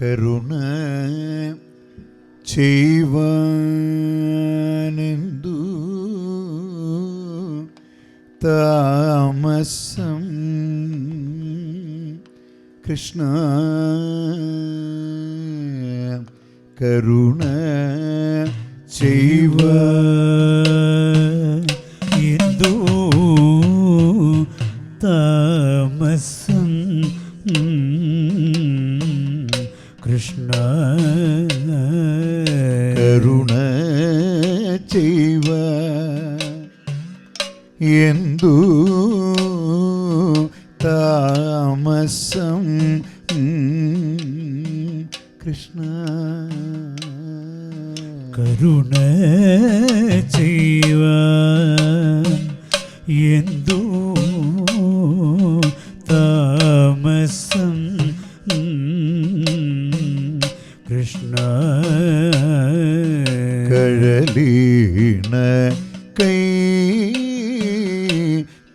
കരുണ ചെയ്വാനെന്തു താമസം കൃഷ്ണ കരുണ ചെയ്വ ചെയ്യുവ എന്തു താമസം കൃഷ്ണ കഴലീണ കൈ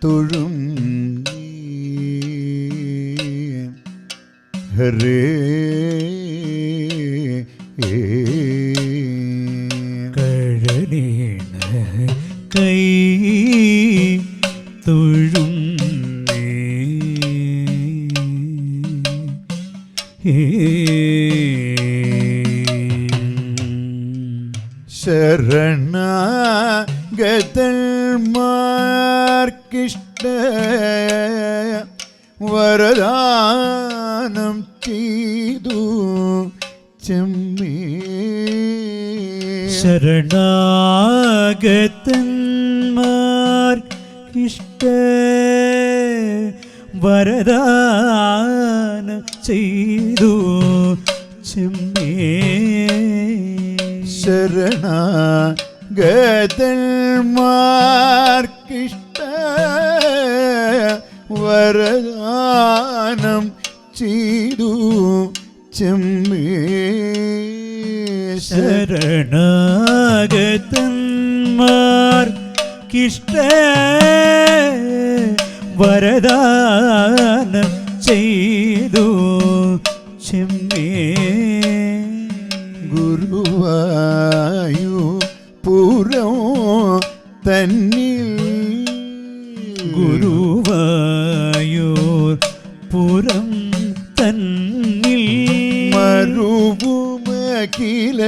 തൊഴും നീ. വരദാനം ചെയ്തു ചെമ്മേ. ശരണാഗതന്മാർ ഇഷ്ട വരദാനം ചെയ്തു ചെമ്മേ. ശരണഗതന്മാർക്കിഷ്ട വരദാനം ചെയ്തു ചെമ്മേ. ശരണാഗതന്മാർ കിഷ്ട വരദാനം ചെയ്തു ചെമ്മേ. ഗുരുവായു പുരം തന്നിൽ മരുവുമഖില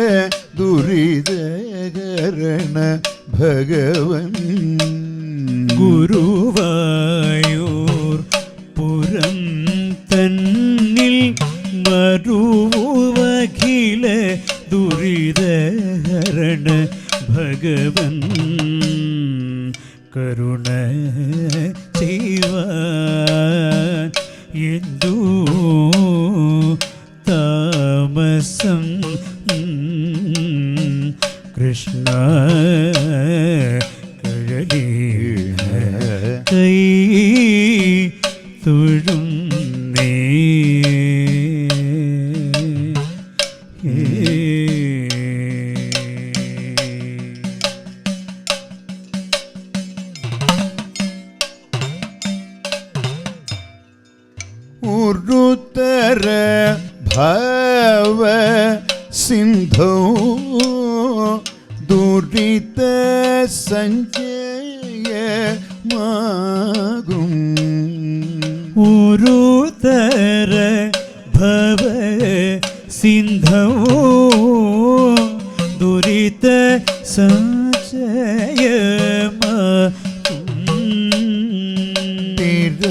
ദുരിതകരണ ഭഗവൻ. ഗുരുവായൂർ കൃഷ്ണ കഴലീണ കൈ തൊഴും നീ ഉരുത്തര ഭവ സിന്ധോ സഞ്ജയമാകും ഉരുതര ഭവ സിന്ധവോ ദുരിത സഞ്ചയമാകും. തിര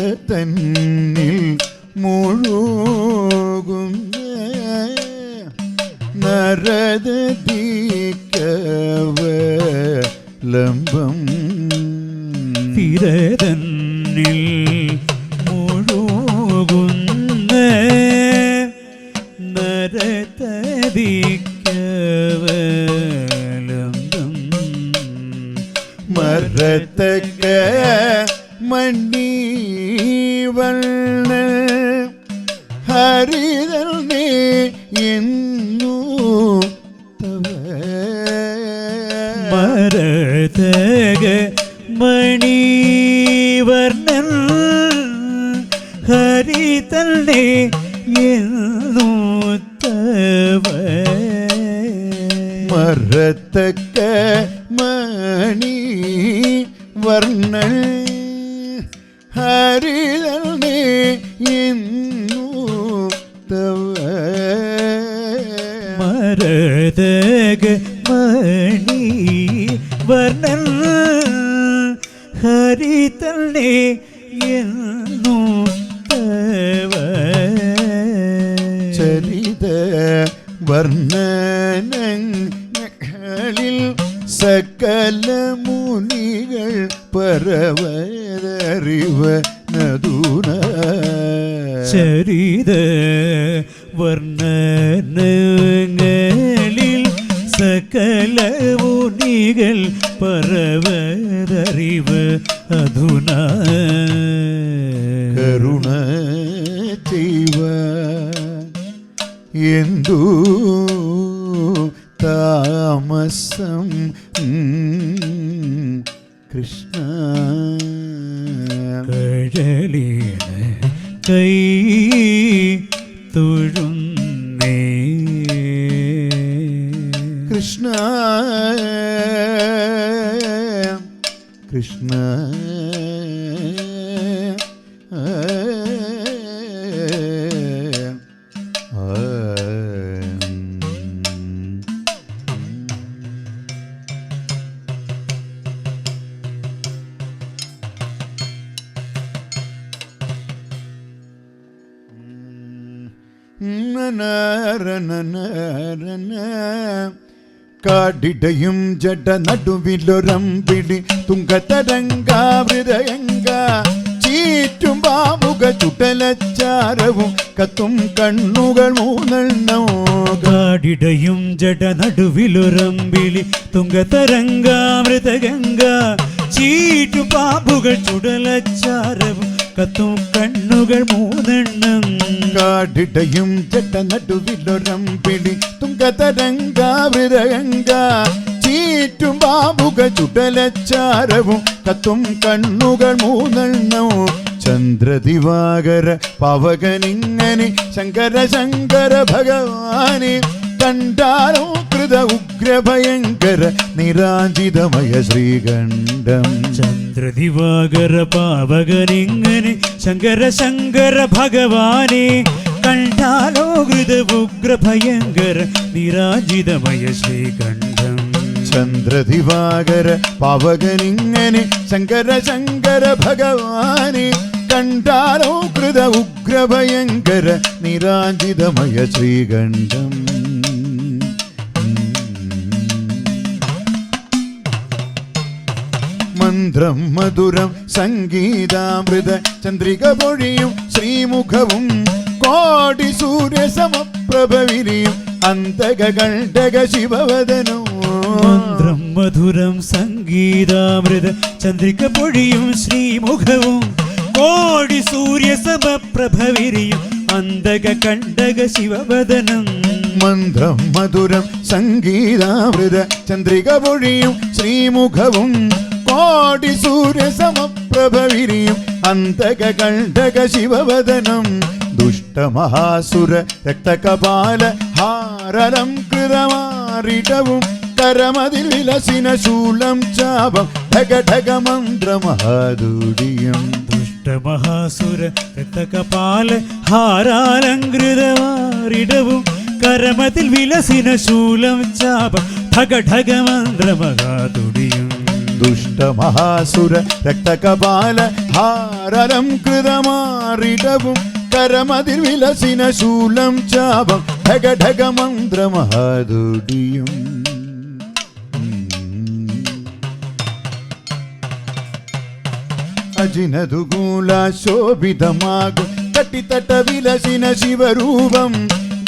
നരതതിക്കവലംബം മരത്തക്ക മണ്ണി വണ്ണ ഹരിതൽ നീ എന്നു മരതക മണിവർണൻ ഹരിതല്ലേ എന്നൂത്തവ വരത്തക്ക മണി വർണ ഹരിതന്നെ ഇന്നു തവ മരതക മണി വർണൻ. ഹരിതന്നെ എന്നു തവ ചരിത വർണനങ്ങളിൽ സകല മുനികൾ പരവതറിവ് നദൂന ചരിത വർണ്ണനങ്ങളിൽ സകല മുനികൾ പരവതറിവ് അധുന കരുണ ചെയ്വ എന്തു താമസം കൃഷ്ണ. കഴലിന കൈ തൊഴുന്നേ. കൃഷ്ണ. കൃഷ്ണ. കാടിടയും ജഡ നടുവിലൊരമ്പിടി തുങ്കതരംഗാവൃതയങ്ക ചീറ്റും ബാബുക ചുടലച്ചാരവും കത്തും കണ്ണുകൾ മൂന്നെണ്ണോ കാടിടയും ജട നടുവിലൊരമ്പിളി തുങ്കതരംഗാമൃതഗംഗ ചീറ്റു പാമ്പുകൾ ചുടലച്ചാരവും കത്തും കണ്ണുകൾ മൂന്നെണ്ണം കാടിടയും ചട്ട നടുവിലൊരം പിടി. തുങ്കതരംഗ ചീറ്റും ബാബുക ചുടലച്ചാരവും. കത്തും കണ്ണുകൾ മൂന്നെണ്ണവും ചന്ദ്രദിവാകര പവകനിങ്ങനെ ശങ്കര ശങ്കര ഭഗവാനെ കണ്ടാലോ കൃത ഉഗ്രഭയങ്കര നിരാജിതമയ ശ്രീകണ്ഠം. ചന്ദ്രദിവാകര പാവകനിങ്ങനെ ശങ്കര ശങ്കര ഭഗവാനെ കണ്ടാലോ ഹൃദ ഉഗ്ര ഭയങ്കര നിരാജിതമയ ശ്രീകണ്ഠം. ചന്ദ്രദിവാകര പാവകനിങ്ങനെ ശങ്കര ശങ്കര ഭഗവാനെ കണ്ടാലോ കൃത ഉഗ്രഭയങ്കര നിരാജിതമയ ശ്രീകണ്ഠം. മന്ത്രം മധുരം സംഗീതാമൃത ചന്ദ്രിക പൊഴിയും ശ്രീമുഖവും കോടി സൂര്യ സമപ്രഭവിനിയും അന്തകണ്ഠക ശിവവദനോ മന്ത്രം മധുരം സംഗീതാമൃത ചന്ദ്രിക പൊഴിയും ശ്രീമുഖവും കോടി സൂര്യ സമപ്രഭവിനിയും അന്തക കണ്ടക ശിവവദനം. മന്ത്രം മധുരം സംഗീതാമൃത ചന്ദ്രിക പൊഴിയും ശ്രീമുഖവും കോടി സൂര്യസമപ്രഭവിരിയും അന്തക കണ്ടക ശിവവദനം. ദുഷ്ടമഹാസുര രക്തകപാല ഹാരലം കൃതമാറിടവും കരമതിൽ വിലസിന ശൂലം ചാപം ഠകഠക ഠക മന്ത്രമഹാദുടിയം ദുഷ്ടമഹാസുര രക്തകപാല ഹാരാലങ്കൃതമാറിടവും കരമതിൽ വിലസിന ശൂലം ചാപം ഠകഠക ഠക മന്ത്രമകാതുടിയും ദുഷ്ടമഹാസുര രക്തകപാല ഹാരലം കൃതമാറിടവും കരമതിൽ വിലസിന ശൂലം ചാപം ഠക ഠക മന്ത്രമഹാദുടിയും അജിനതുകൂല ശോഭിതമാകും തട്ടിത്തട്ട വിലസിന ശിവരൂപം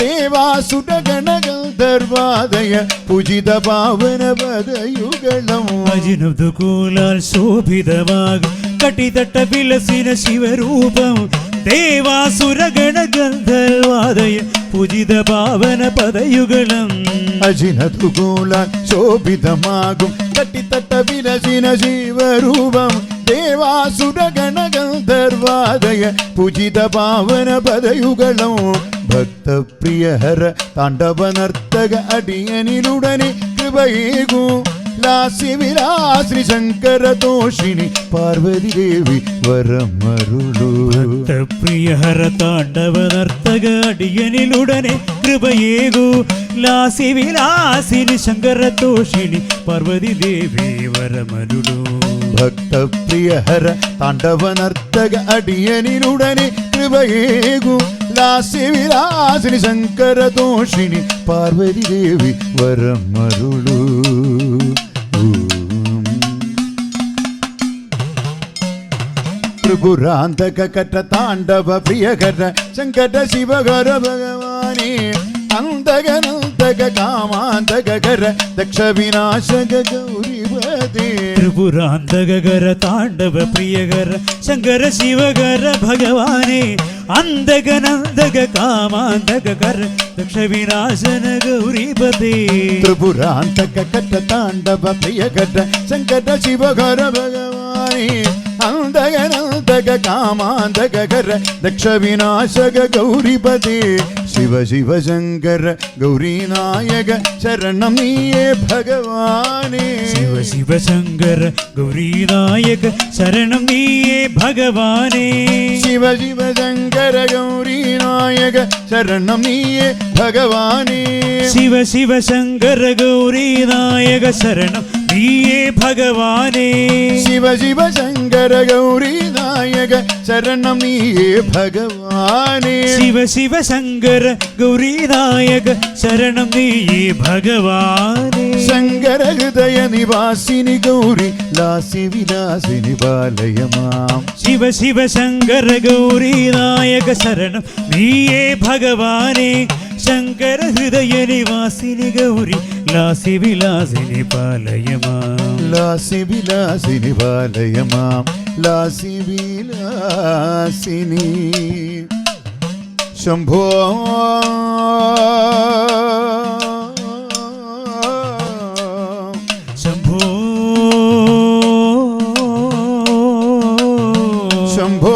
ദേവാസുര ഗണഗന്ധർവാദയ പൂജിത പാവന പദയുഗളം അജിനുതുകൂലാൽ ശോഭിതമാകും കട്ടിതട്ട വിലസിന ശിവരൂപം ദേവാസുര ഗണഗന്ധർവാദയ പൂജിത പാവന പദയുഗളം അജിനതുകൂല ശോഭിതമാകും തട്ടിത്തട്ട വിലസിന ശിവരൂപം ദേവാസുര ഗണഗന്ധർവാദയ പൂജിത പാവന പദയുഗളം ഭക്തപ്രിയഹര താണ്ഡവ നർത്തക അടിയനിലുടനെ കൃപയേകൂ ലാസ്യ വിലാസിനി ശങ്കര ദോഷിണി പാർവതി ദേവി വരമരുളൂ പ്രിയഹര താണ്ഡവ നർത്തക അടിയനിലുടനെ കൃപയേകു. ലാസി വിലാസിനി ശങ്കര തോഷിണി പാർവതി ദേവി വരമരുളൂ ഭക്തപ്രിയഹര താണ്ഡവ നർത്തക അടിയനിലുടനെ കൃപയേകൂ. ലാസ്യ വിലാസിനി ശങ്കര ദോഷിണി പാർവതി ദേവി വരമരുളൂ ತ್ರಿಪುರಾಂತಕ ಕಟ ತಾಂಡವ ಪ್ರಿಯಕರ ಶಂಕಟ ಶಿವಕರ ಭಗವಾನೇ ಅಂತಗನಂತಕ ಕಾಮಾಂತಕ ಕರ ದಕ್ಷ ವಿನಾಶಕ ಗೌರಿಪತಿ ತ್ರಿಪುರಾಂತಕ ಕರ ತಾಂಡವ ಪ್ರಿಯಕರ ಶಂಕರ ಶಿವಕರ ಭಗವಾನೇ அந்தகனந்தக காமாந்தக கர தக்ஷவிநாசன கௌரிபதி திரிபுராந்தக கட்ட தாண்டவ பிரிய கட்ட சங்கட சிவகர பகவானே കാമാന്തകര ദക്ഷ വിനാശക ഗൗരിപതേ ശിവ ശിവ ശങ്കര ഗൗരീനായക ശരണം നീയേ ഭഗവാനേ ശിവ ശിവ ശങ്കര ഗൗരീനായക ശരണം നീയേ ഭഗവാനേ ശിവ ശിവ ശങ്കര ഗൗരീനായക ശരണം നീയേ ഭഗവാനേ ശിവ ശിവ ശങ്കര ഗൗരീനായക ശരണം നീയേ ഭഗവാനേ. ശിവ ശിവ ശങ്കര ഗൗരീനായക ശരണം നീയേ ഭഗവാനേ. ശിവ ശിവ ശങ്കര ഗൗരീനായക ശരണം നീയേ ഭഗവാനേ. ശങ്കര ഹൃദയ നിവാസിനി ഗൗരി ലാസി വിലാസിനി ബാലയമാം ശിവ ശിവ ശങ്കര ഗൗരീനായക ശരണം നീയേ ഭഗവാനേ. ശങ്കര ഹൃദയ നിവാസിനി ഗൗരി ലാസി വിലാസിനി പാലയമാം ലാസി വിലാസിനി ബാലയമാം ലാസി വിലാസിനി ശംഭോ ശംഭോ ശംഭോ ശംഭോ ശംഭോ